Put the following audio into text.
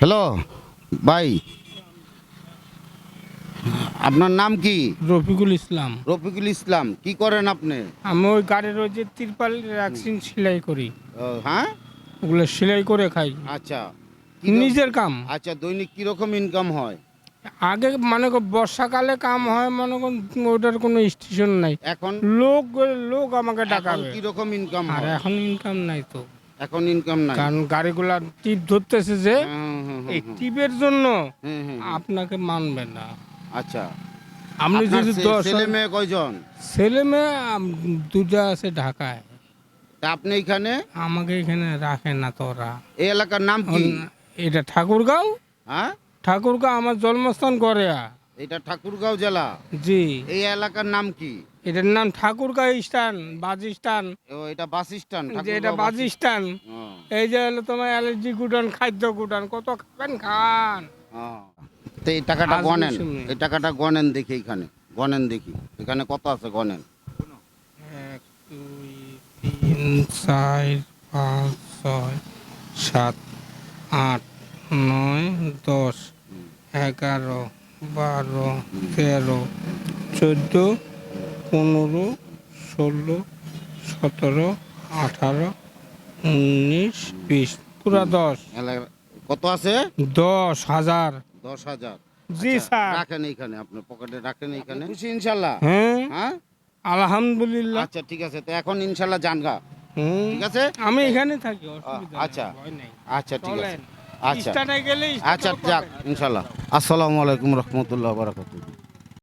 Hello ভাই। আপনার নাম কি? রফিকুল ইসলাম। রফিকুল ইসলাম কি করেন আপনি? আমি ওই গাড়ির ওই যে তিরপাল রাখছি সেলাই করি। হ্যাঁ? ওগুলো সেলাই করে খাই। আচ্ছা। নিজের কাম। আচ্ছা দৈনিক কীরকম ইনকাম হয়? আগে মনে কর বর্ষাকালে কাম হয় মনে কর ওটার কোনো স্টেশন নাই। এখন? লোক লোক আমাকে ডাকাবে। কীরকম ইনকাম আর এখন ইনকাম নাই তো। এখন ইনকাম নাই। কারণ গাড়িগুলা টিপ ধরতেছে যে এই টিপের জন্য। আপনাকে মানবে না। আচ্ছা। আপনি যদি ছেলে মেয়ে কয়জন? ছেলে মেয়ে দুটা আছে ঢাকায়। তা আপনি এখানে? আমাকে এখানে রাখে না তোরা। এই এলাকার নাম কি? এটা ঠাকুরগাঁও? হ্যাঁ? ঠাকুরগাঁও আমার জন্মস্থান করে এটা ঠাকুরগাঁও জেলা। জি। এই এলাকার নাম কি? এটার নাম ঠাকুরগাঁও স্টান বাজ স্টান ও এটা বাস স্ট্যান্ড যে এটা বাজ স্টান এই যে হলো তোমার অ্যালার্জি গুডন খাদ্য গুডন কত খাবেন খান। তো এই টাকাটা গনেন এই টাকাটা গনেন দেখি এখানে গনেন দেখি। এখানে কত আছে গনেন এক দুই তিন চার পাঁচ ছয় সাত আট নয় দশ এগারো বারো তেরো চোদ্দ পনেরো ষোলো সতেরো আঠারো উনিশ বিশ। পুরা দশ। কত আছে? দশ হাজার। দশ হাজার। জি আচ্ছা, স্যার। রাখেন এইখানে আপনার পকেটে রাখেন এইখানে। খুশি ইনশাল্লাহ। হ্যাঁ। হ্যাঁ? আলহামদুলিল্লাহ। আচ্ছা ঠিক আছে। তো এখন ইনশাল্লাহ জানগা হুম। ঠিক আছে? আমি এখানে থাকি আচ্ছা। আচ্ছা ঠিক আছে। আচ্ছা। আচ্ছা যাক ইনশাল্লাহ। আসসালামু আলাইকুম রহমতুল্লাহ বারাকাতুহ।